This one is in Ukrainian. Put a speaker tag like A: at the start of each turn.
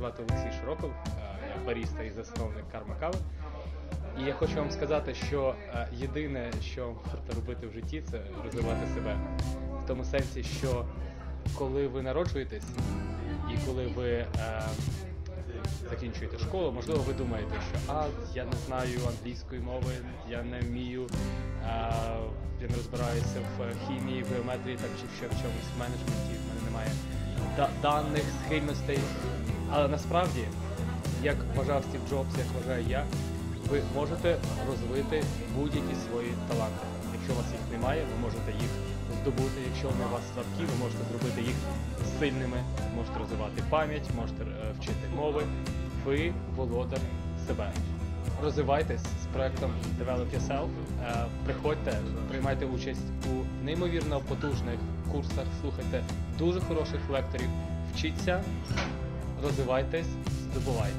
A: звати Олексій Широков, е, я баріста і засновник Карма Кави. І я хочу вам сказати, що е, єдине, що варто робити в житті, це розвивати себе. В тому сенсі, що коли ви народжуєтесь і коли ви е, закінчуєте школу, можливо, ви думаєте, що а я не знаю англійської мови, я не вмію, а, я не розбираюся в хімії, в геометрії там чи ще в чомусь в менеджменті, в мене немає даних, схильностей. Але насправді, як вважав Стів Джобс, як вважаю я, ви можете розвити будь-які свої таланти. Якщо у вас їх немає, ви можете їх здобути. Якщо вони у вас слабкі, ви можете зробити їх сильними, можете розвивати пам'ять, можете е, вчити мови. Ви володар себе. Розвивайтесь з проектом Develop Yourself. Е, Приходьте, приймайте участь у неймовірно потужних курсах, слухайте дуже хороших лекторів, вчіться, розвивайтесь, здобувайте.